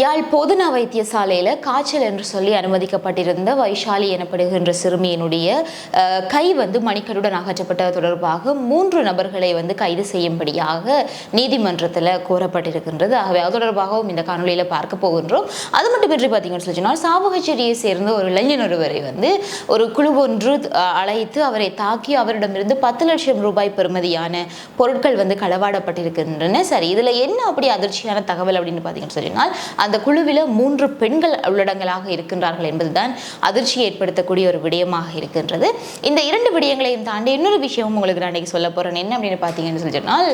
யாழ் போதனா வைத்தியசாலையில் காய்ச்சல் என்று சொல்லி அனுமதிக்கப்பட்டிருந்த வைஷாலி எனப்படுகின்ற சிறுமியினுடைய கை வந்து மணிக்கட்டுடன் அகற்றப்பட்டது தொடர்பாக மூன்று நபர்களை வந்து கைது செய்யும்படியாக நீதிமன்றத்தில் கோரப்பட்டிருக்கின்றது. ஆகவே அது தொடர்பாகவும் இந்த காணொலியில் பார்க்க போகின்றோம். அது மட்டுமின்றி பார்த்தீங்கன்னு சொல்லி சொன்னால் சாவகச்சேரியை சேர்ந்த ஒரு இளைஞன் ஒருவரை வந்து ஒரு குழு ஒன்று அழைத்து அவரை தாக்கி அவரிடமிருந்து பத்து லட்சம் ரூபாய் பெறுமதியான பொருட்கள் வந்து களவாடப்பட்டிருக்கின்றன. சரி இதில் என்ன அப்படி அதிர்ச்சியான தகவல் அப்படின்னு பார்த்தீங்கன்னு சொல்லினால் அந்த குழுவில் மூன்று பெண்கள் உள்ளடங்கலாக இருக்கின்றார்கள் என்பதுதான் அதிர்ச்சி ஏற்படுத்தக்கூடிய ஒரு விடயமாக இருக்கின்றது. இந்த இரண்டு விடயங்களையும் தாண்டி இன்னொரு விஷயமும் உங்களுக்கு நான் அன்றைக்கி சொல்ல போகிறேன் என்ன அப்படின்னு பார்த்தீங்கன்னு சொல்லி சொன்னால்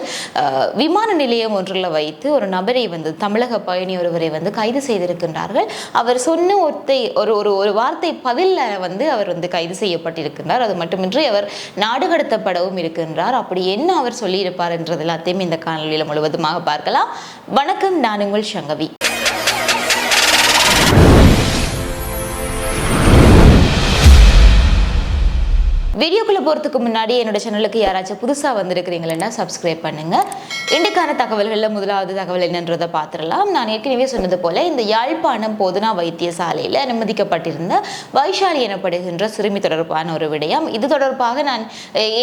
விமான நிலையம் ஒன்றில் வைத்து ஒரு நபரை வந்து தமிழக பயணி ஒருவரை வந்து கைது செய்திருக்கின்றார்கள். அவர் சொன்ன ஒருத்தை ஒரு ஒரு ஒரு வார்த்தை பதிலில் வந்து அவர் வந்து கைது செய்யப்பட்டிருக்கின்றார். அது மட்டுமின்றி அவர் நாடு கடத்தப்படவும் இருக்கின்றார். அப்படி என்ன அவர் சொல்லியிருப்பார் என்றது எல்லாத்தையும் இந்த காணொலியில் முழுவதுமாக பார்க்கலாம். வணக்கம் நான் உங்கள் சங்கவி. Вери வீடியோக்குள்ள போகிறதுக்கு முன்னாடி என்னோட சேனலுக்கு யாராச்சும் புதுசாக வந்திருக்கிறீங்களா சப்ஸ்கிரைப் பண்ணுங்க. இன்றைக்கான தகவல்களில் முதலாவது தகவல் என்னன்றதை பார்த்துடலாம். நான் ஏற்கனவே சொன்னது போல் இந்த யாழ்ப்பாணம் போதுனா வைத்தியசாலையில் அனுமதிக்கப்பட்டிருந்த வைஷாலி எனப்படுகின்ற சிறுமி தொடர்பான ஒரு விடயம். இது தொடர்பாக நான்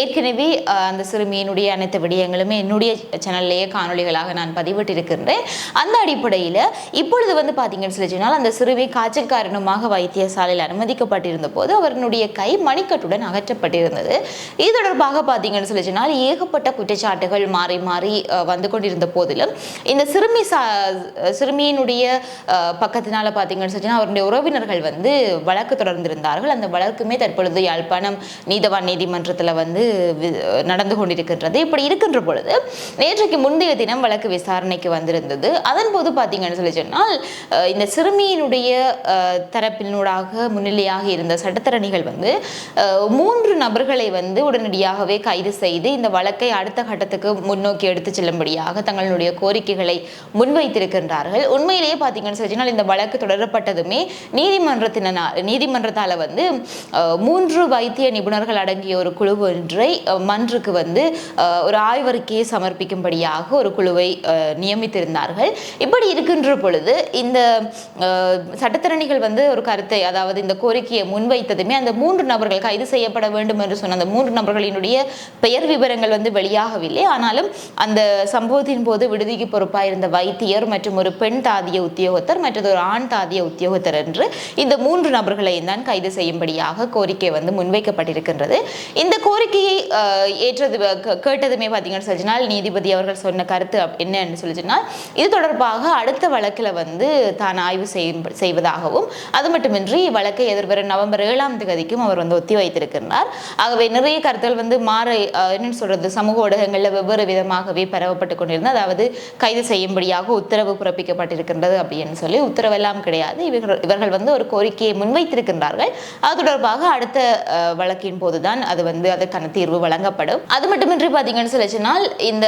ஏற்கனவே அந்த சிறுமியினுடைய அனைத்து விடயங்களுமே என்னுடைய சேனல்லையே காணொளிகளாக நான் பதிவிட்டிருக்கின்றேன். அந்த அடிப்படையில் இப்பொழுது வந்து பார்த்தீங்கன்னு சொல்லி சொன்னால் அந்த சிறுமி காய்ச்சல் காரணமாக வைத்தியசாலையில் அனுமதிக்கப்பட்டிருந்த போது அவருடைய கை மணிக்கட்டுடன் அகற்றப்பட்டிருந்தது. இது தொடர்பாக பார்த்தீங்கன்னு சொல்லி சொன்னால் ஏகப்பட்ட குற்றச்சாட்டுகள் மாறி மாறி வந்து கொண்டிருந்த போதிலும் இந்த சிறுமி சா சிறுமியினுடைய பக்கத்தினால பார்த்தீங்கன்னு சொல்லி அவருடைய உறவினர்கள் வந்து வழக்கு தொடர்ந்திருந்தார்கள். அந்த வழக்குமே தற்பொழுது யாழ்ப்பாணம் நீதவான் நீதிமன்றத்தில் வந்து நடந்து கொண்டிருக்கின்றது. இப்படி இருக்கின்ற பொழுது நேற்றைக்கு முந்தைய தினம் வழக்கு விசாரணைக்கு வந்திருந்தது. அதன் போது பார்த்தீங்கன்னு சொல்லி சொன்னால் இந்த சிறுமியினுடைய தரப்பினூடாக முன்னிலையாக இருந்த சட்டத்தரணிகள் வந்து மூன்று நபர்கள் வந்து உடனடியாகவே கைது செய்து இந்த வழக்கை அடுத்த கட்டத்துக்கு முன்னோக்கி எடுத்து செல்லும்படியாக தங்களுடைய கோரிக்கைகளை முன்வைத்திருக்கின்றார்கள். உண்மையிலேயே பார்த்தீங்கன்னு சொல்லி சொன்னால் இந்த வழக்கு தொடரப்பட்டதுமே நீதிமன்றத்தினால் நீதிமன்றத்தால் வந்து மூன்று வைத்திய நிபுணர்கள் அடங்கிய ஒரு குழு ஒன்றை மன்றுக்கு வந்து ஒரு ஆய்வறிக்கையை சமர்ப்பிக்கும்படியாக ஒரு குழுவை நியமித்திருந்தார்கள். இப்படி இருக்கின்ற பொழுது இந்த சட்டத்திறனிகள் வந்து ஒரு கருத்தை அதாவது இந்த கோரிக்கையை முன்வைத்ததுமே அந்த மூன்று நபர்கள் கைது செய்யப்பட வேண்டும் என்று சொன்ன அந்த மூன்று நபர்களினுடைய பெயர் விவரங்கள் வந்து வெளியாகவில்லை. ஆனாலும் அந்த சம்பவத்தின் போது விடுதிக்கு பொறுப்பாக இருந்த வைத்தியர் மற்றும் ஒரு பெண் தாதிய உத்தியோகத்தர் மற்றது ஒரு ஆண் தாதிய உத்தியோகத்தர் என்று இந்த மூன்று நபர்களையும் தான் கைது செய்யும்படியாக கோரிக்கை வந்து முன்வைக்கப்பட்டிருக்கின்றது. இந்த கோரிக்கையை ஏற்றது கேட்டதுமே பார்த்தீங்கன்னு சொல்லினால் நீதிபதி அவர்கள் சொன்ன கருத்து என்னன்னு சொல்லி இது தொடர்பாக அடுத்த வழக்கில் வந்து தான் ஆய்வு செய்யும் செய்வதாகவும் அது மட்டுமின்றி வழக்கை எதிர்வரும் நவம்பர் ஏழாம் தேதிக்கும் அவர் வந்து ஒத்தி வைத்திருக்கின்றார் ஆகவே நிறைய கருத்துகள் வந்து மாற என்னன்னு சொல்றது சமூக ஊடகங்களில் வெவ்வேறு விதமாகவே பரவப்பட்டு கொண்டிருந்தது. அதாவது கைது செய்யும்படியாக உத்தரவு பிறப்பிக்கப்பட்டிருக்கின்றது அப்படின்னு சொல்லி உத்தரவெல்லாம் கிடையாது. இவர்கள் இவர்கள் வந்து ஒரு கோரிக்கையை முன்வைத்திருக்கின்றார்கள். அது தொடர்பாக அடுத்த வழக்கின் போதுதான் அது வந்து அதற்கான தீர்வு வழங்கப்படும். அது மட்டுமின்றி பார்த்தீங்கன்னு சொல்லிச்சுனால் இந்த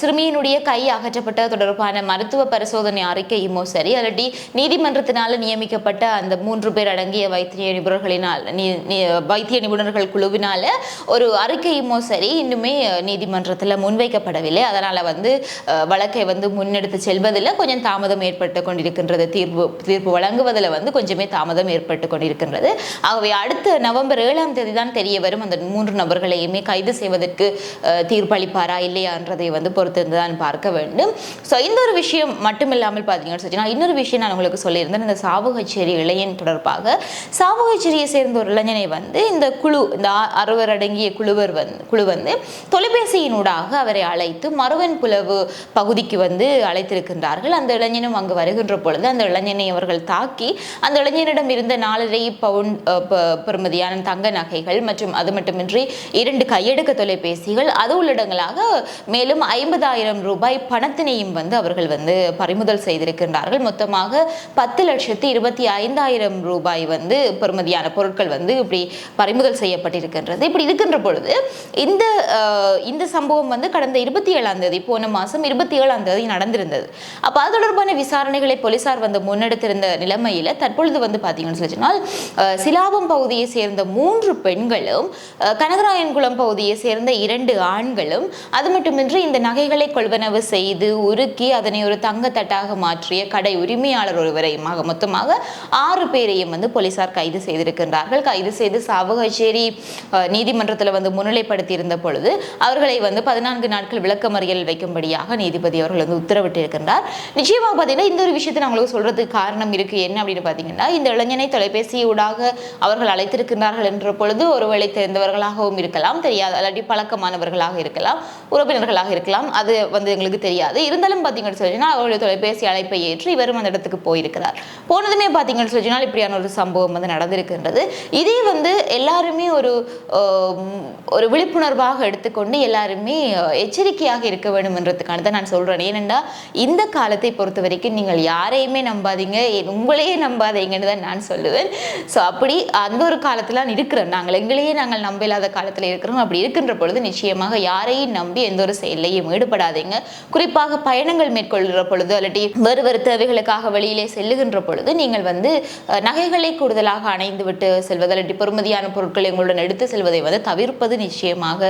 சிறுமியினுடைய கை அகற்றப்பட்ட தொடர்பான மருத்துவ பரிசோதனை அறிக்கையுமோ சரி அல்லது நீதிமன்றத்தினால் நியமிக்கப்பட்ட அந்த மூன்று பேர் அடங்கிய வைத்திய நிபுணர்களினால் வைத்திய நிபுணர்கள் குழுவினால ஒரு அறிக்கையுமோ சரி இன்னுமே நீதிமன்றத்தில் முன்வைக்கப்படவில்லை. அதனால் வந்து வழக்கை வந்து முன்னெடுத்து செல்வதில் கொஞ்சம் தாமதம் ஏற்பட்டு கொண்டிருக்கின்றது. தீர்ப்பு தீர்ப்பு வழங்குவதில் வந்து கொஞ்சமே தாமதம் ஏற்பட்டு கொண்டிருக்கின்றது. ஆகவே அடுத்த நவம்பர் ஏழாம் தேதி தான் தெரிய வரும். அந்த மூன்று நபர்களையுமே கைது செய்வதற்கு தீர்ப்பளிப்பாரா இல்லையான்றதை வந்து பொறுத்திருந்து தான் பார்க்க வேண்டும். ஸோ இந்த ஒரு விஷயம் மட்டுமில்லாமல் பார்த்தீங்கன்னு சொன்னால் இன்னொரு விஷயம் நான் உங்களுக்கு சொல்லியிருந்தேன். இந்த சாவுகச்சேரி இளைஞன் தொடர்பாக சாவுகச்சேரியை சேர்ந்த ஒரு இளைஞனை வந்து இந்த குழு இந்த அறுவர் அடங்கிய குழுவர் வந்து குழு வந்து தொலைபேசியினூடாக அவரை அழைத்து மருவன் புலவு பகுதிக்கு வந்து அழைத்திருக்கின்றார்கள். அந்த இளைஞனும் அங்கு வருகின்ற பொழுது அந்த இளைஞனை அவர்கள் தாக்கி அந்த இளைஞனிடம் இருந்த நாலரை பவுண்ட் ப- பெறுமதியான தங்க நகைகள் மற்றும் அது மட்டுமின்றி இரண்டு கையெடுக்க தொலைபேசிகள் அது உள்ளடங்களாக மேலும் ஐம்பதாயிரம் ரூபாய் பணத்தினையும் வந்து அவர்கள் வந்து பறிமுதல் செய்திருக்கின்றார்கள். மொத்தமாக பத்து லட்சத்தி இருபத்தி ஐந்தாயிரம் ரூபாய் வந்து பெறுமதியான பொருட்கள் வந்து இப்படி பறிமுதல் செய்யப்பட்டிருக்கின்றது இப்படி இருக்கின்ற பொழுது இந்த இந்த சம்பவம் வந்து கடந்த இருபத்தி ஏழாம் தேதி போன மாதம் இருபத்தி ஏழாம் தேதி நடந்திருந்தது. அப்போ அது தொடர்பான விசாரணைகளை போலீசார் வந்து முன்னெடுத்திருந்த நிலைமையில் தற்பொழுது வந்து பார்த்தீங்கன்னு சொல்லி சொன்னால் சிலாபம் பகுதியை சேர்ந்த மூன்று பெண்களும் கனகராயன்குளம் பகுதியை சேர்ந்த இரண்டு ஆண்களும் அது மட்டுமின்றி இந்த நகைகளை கொள்வனவு செய்து உருக்கி அதனை ஒரு தங்கத்தட்டாக மாற்றிய கடை உரிமையாளர் ஒருவரையும் மொத்தமாக ஆறு பேரையும் வந்து போலீசார் கைது செய்திருக்கின்றார்கள். கைது செய்து சாவகச்சேரி நீதிமன்றத்தில் வந்து முன்னிலைப்படுத்தி இருந்த பொழுது அவர்களை வந்து பதினான்கு நாட்கள் விளக்கமறியல் வைக்கும்படியாக நீதிபதி அவர்கள் வந்து உத்தரவிட்டிருக்கின்றார். நிச்சயமாக பார்த்தீங்கன்னா இந்த ஒரு விஷயத்தை நான் உங்களுக்கு சொல்றதுக்கு காரணம் இருக்கு. என்ன அப்படின்னு பார்த்தீங்கன்னா இந்த இளைஞனை தொலைபேசியூடாக அவர்கள் அழைத்திருக்கின்றார்கள் என்ற பொழுது ஒருவேளை தெரிந்தவர்களாகவும் இருக்கலாம் தெரியாது அல்லாட்டி பழக்கமானவர்களாக இருக்கலாம் உறவினர்களாக இருக்கலாம் அது வந்து எங்களுக்கு தெரியாது. இருந்தாலும் பார்த்தீங்கன்னு சொல்லிச்சுன்னா அவருடைய தொலைபேசி அழைப்பை ஏற்று இவரும் அந்த இடத்துக்கு போயிருக்கிறார். போனதுமே பார்த்தீங்கன்னு சொல்லிச்சுன்னா இப்படியான ஒரு சம்பவம் வந்து நடந்திருக்கின்றது. இதே வந்து எல்லாருமே ஒரு ஒரு ஒரு விழிப்புணர்வாக எடுத்துக்கொண்டு எல்லாருமே எச்சரிக்கையாக இருக்க வேண்டும்ன்றதுக்கான தான் நான் சொல்றேன். ஏனென்றா இந்த காலத்தை பொறுத்த வரைக்கும் நீங்கள் யாரையுமே நம்பாதீங்க. உங்களையே நம்பாதீங்கன்னு தான் நான் சொல்லுவேன். ஸோ அப்படி அந்த ஒரு காலத்தில் இருக்கிறோம் நாங்கள் எங்களையே நாங்கள் நம்ப இல்லாத காலத்தில் இருக்கிறோம். அப்படி இருக்கின்ற பொழுது நிச்சயமாக யாரையும் நம்பி எந்த ஒரு செயலையும் ஈடுபடாதீங்க. குறிப்பாக பயணங்கள் மேற்கொள்கிற பொழுது அல்லட்டி வேறு வேறு தேவைகளுக்காக வெளியிலே செல்லுகின்ற பொழுது நீங்கள் வந்து நகைகளை கூடுதலாக அணைந்து விட்டு செல்வது அல்லட்டி பொறுமதியான பொருட்களை உங்களுடன் எடுத்து செல்வதை வந்து தவிர்ப்பது நிச்சயமாக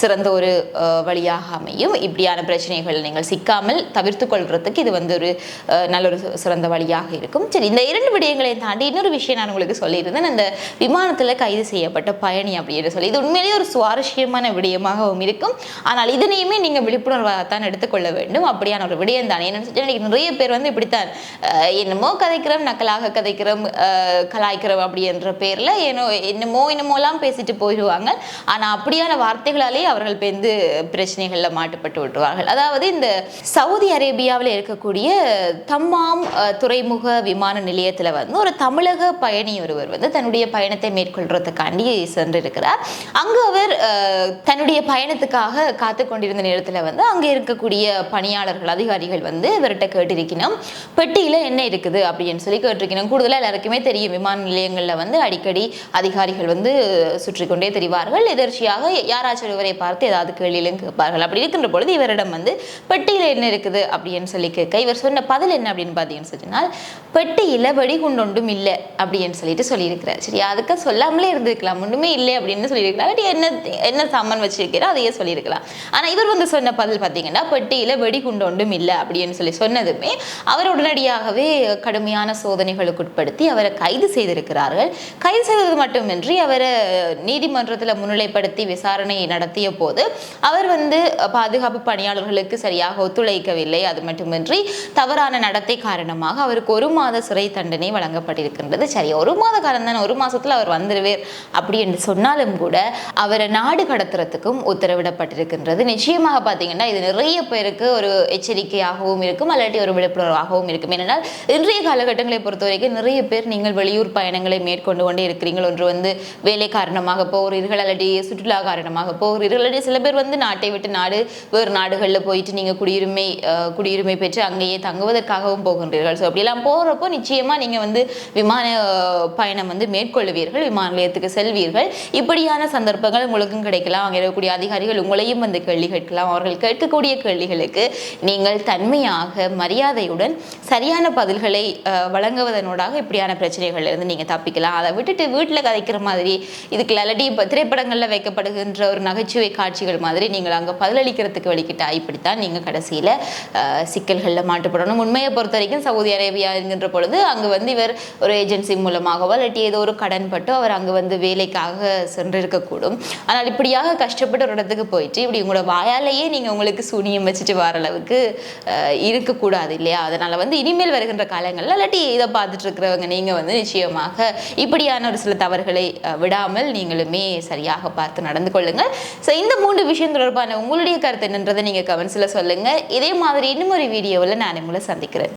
சிறந்த ஒரு அஹ், வழியாக அமையும். இப்படியான பிரச்சனைகள் நீங்கள் சிக்காமல் தவிர்த்து கொள்றதுக்கு இது வந்து ஒரு அஹ், நல்ல ஒரு சிறந்த வழியாக இருக்கும். சரி இந்த இரண்டு விடயங்களை தாண்டி இன்னொரு விஷயம் நான் உங்களுக்கு சொல்லியிருந்தேன். அந்த விமானத்தில் கைது செய்யப்பட்ட பயணி அப்படின்னு சொல்லி. இது உண்மையிலேயே ஒரு சுவாரஸ்யமான விடயமாகவும் இருக்கும். ஆனால் இதனையுமே நீங்கள் விழிப்புணர்வாகத்தான் எடுத்துக்கொள்ள வேண்டும். அப்படியான ஒரு விடயம் தான். என்னன்னு நிறைய பேர் வந்து இப்படித்தான் அஹ், என்னமோ கதைக்கிறோம் நக்கலாக கதைக்கிறோம் அஹ், கலாய்க்கிறோம் அப்படி என்ற பேரில் ஏனோ என்னமோ என்னமோலாம் பேசிட்டு போயிடுவாங்க. ஆனால் அப்படியான வார்த்தைகளாலே அவர்கள் வந்து பிரச்சனைகளில் மாட்டுப்பட்டு விட்டுவார்கள் அதாவது இந்த சவுதி அரேபியாவில் இருக்கக்கூடிய தம்மாம் துறைமுக விமான நிலையத்தில் வந்து ஒரு தமிழக பயணி ஒருவர் வந்து தன்னுடைய பயணத்தை மேற்கொள்றதுக்காண்டி சென்றிருக்கிறார். அங்கு அவர் தன்னுடைய பயணத்துக்காக காத்து கொண்டிருந்த நேரத்தில் வந்து அங்கே இருக்கக்கூடிய பணியாளர்கள் அதிகாரிகள் வந்து இவர்கிட்ட கேட்டிருக்கணும் பெட்டியில் என்ன இருக்குது? அப்படின்னு சொல்லி கேட்டிருக்கணும். கூடுதலாக எல்லாருக்குமே தெரியும். விமான நிலையங்களில் வந்து அடிக்கடி அதிகாரிகள் வந்து சுற்றி கொண்டே தெரிவார்கள். எதிர்ச்சியாக யாராச்சும் இவரை பார்த்து ஏதாவது கேள்வியிலும் கேட்பார்கள். அப்படி இருக்கின்ற பொழுது இவரிடம் வந்து பெட்டியில் என்ன இருக்குது? அப்படின்னு சொல்லி கேட்க இவர் சொன்ன பதில் என்ன அப்படின்னு பார்த்தீங்கன்னு சொன்னால் பெட்டியில் வெடிகுண்டு ஒன்றும் இல்லை அப்படின்னு சொல்லிட்டு சொல்லியிருக்கிறார். சரி அதுக்கு சொல்லாமலே இருந்திருக்கலாம். ஒன்றுமே இல்லை அப்படின்னு சொல்லியிருக்கலாம் என்ன என்ன சாமான் வச்சிருக்கிறோம் அதையே சொல்லியிருக்கலாம். ஆனால் இவர் வந்து சொன்ன பதில் பார்த்தீங்கன்னா பெட்டியில் வெடிகுண்டொண்டும் ஒன்றும் இல்லை அப்படின்னு சொல்லி சொன்னதுமே அவர் உடனடியாகவே கடுமையான சோதனைகளுக்கு உட்படுத்தி அவரை கைது செய்திருக்கிறார்கள். கைது செய்தது மட்டுமின்றி அவரை நீதிமன்றத்தில் முன்னிலைப்படுத்தி விசாரணை நடத்திய போது அவர் வந்து பாதுகாப்பு பணியாளர்களுக்கு சரியாக ஒத்துழைக்கவில்லை. அது மட்டுமின்றி தவறான நடத்தை காரணமாக அவருக்கு ஒரு மாத சிறை தண்டனை வழங்கப்பட்டிருக்கின்றது. சரி ஒரு மாத காலம் தானே ஒரு மாதத்தில் அவர் வந்துடுவேர் அப்படி என்று சொன்னாலும் கூட அவரை நாடு கடத்துறதுக்கும் உத்தரவிடப்பட்டிருக்கின்றது. நிச்சயமாக பார்த்தீங்கன்னா இது நிறைய பேருக்கு ஒரு எச்சரிக்கையாகவும் இருக்கும் அல்லாட்டி ஒரு விழிப்புணர்வாகவும் இருக்கும். ஏனென்றால் இன்றைய காலகட்டங்களை பொறுத்த வரைக்கும் நிறைய பேர் நீங்கள் வெளியூர் பயணங்களை மேற்கொண்டு கொண்டே இருக்கிறீர்கள். ஒன்று வந்து வேலை காரணமாக போகிறீர்கள் அல்லது சுற்றுலா காரணமாக போகிறீர்கள் அல்லது சில பேர் வந்து நாட்டை விட்டு நாடு வேறு நாடுகளில் போயிட்டு நீங்கள் குடியுரிமை குடியுரிமை பெற்று அங்கேயே தங்குவதற்காகவும் போகின்றீர்கள். ஸோ அப்படிலாம் போகிறப்போ நிச்சயமாக நீங்கள் வந்து விமான பயணம் வந்து மேற்கொள்வீர்கள் விமான நிலையத்துக்கு செல்வீர்கள். இப்படியான சந்தர்ப்பங்கள் உங்களுக்கும் கிடைக்கலாம். அங்கே இருக்கக்கூடிய அதிகாரிகள் உங்களையும் வந்து கேள்வி கேட்கலாம். அவர்கள் கேட்கக்கூடிய கேள்விகளுக்கு நீங்கள் தன்மையாக மரியாதையுடன் சரியான பதில்களை அஹ், வழங்குவதனூடாக இப்படியான பிரச்சனைகள்ல இருந்து நீங்கள் தப்பிக்கலாம். அதை விட்டுட்டு வீட்டில் கதைக்கிற மாதிரி இதுக்கு இல்லாட்டி இப்போ திரைப்படங்களில் வைக்கப்படுகின்ற ஒரு நகைச்சுவை காட்சிகள் மாதிரி நீங்கள் அங்கே பதிலளிக்கிறதுக்கு வலிக்கிட்டா இப்படித்தான் நீங்கள் கடைசியில் சிக்கல்களில் மாட்டுப்படணும் உண்மையை பொறுத்த வரைக்கும் சவுதி அரேபியா என்கின்ற பொழுது அங்கே வந்து இவர் ஒரு ஏஜென்சி மூலமாகவோ இல்லாட்டி ஏதோ ஒரு கடன் பட்டு அவர் அங்கே வந்து வேலைக்காக சென்றிருக்கக்கூடும். ஆனால் இப்படியாக கஷ்டப்பட்டு ஒரு இடத்துக்கு போயிட்டு இப்படி உங்களோட வாயாலேயே நீங்கள் உங்களுக்கு சூனியம் வச்சுட்டு வர அளவுக்கு இருக்கக்கூடாது இல்லையா? அதனால் வந்து இனிமேல் வருகின்ற காலங்களில் இல்லாட்டி இதை பார்த்துட்டு இருக்கிறவங்க நீங்கள் வந்து நிச்சயமாக இப்படியான ஒரு சில தவறுகளை விடாமல் நீங்களுமே சரியாக பார்த்து நடந்து கொள்ளுங்கள். ஸோ இந்த மூன்று விஷயம் தொடர்பான உங்களுடைய கருத்து என்னன்றதை நீங்கள் கமெண்ட்ஸில் சொல்லுங்கள் இதே மாதிரி இன்னும் ஒரு வீடியோவில் நான் உங்களை சந்திக்கிறேன்.